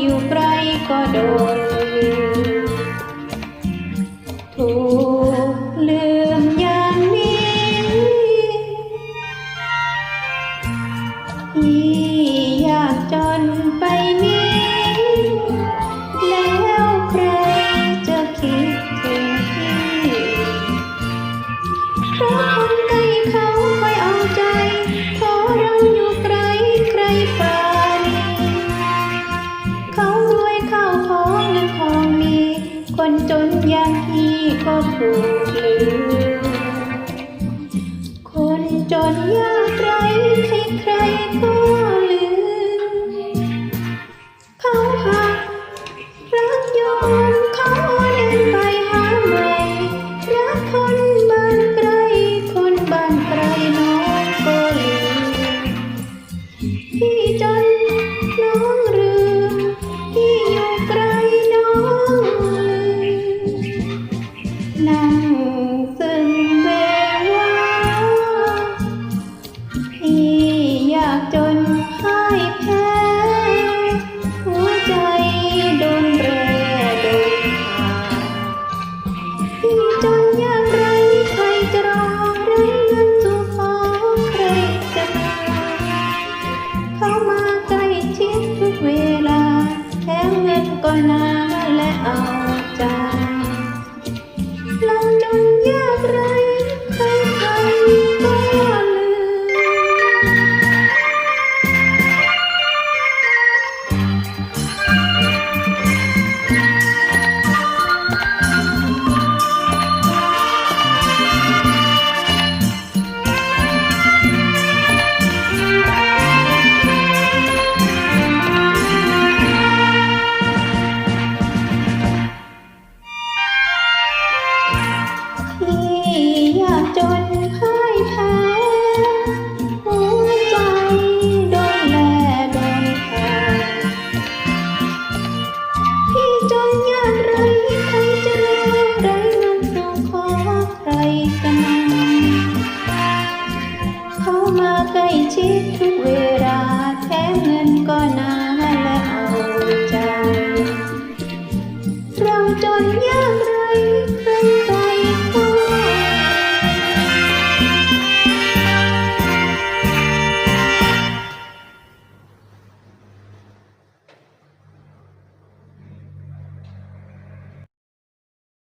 อยู่ไกลก็โดนถูก คนจนอย่างพี่ก็ถูกลืม คนจนยากไรใครๆก็ Mmm. มาไทยชิดทุก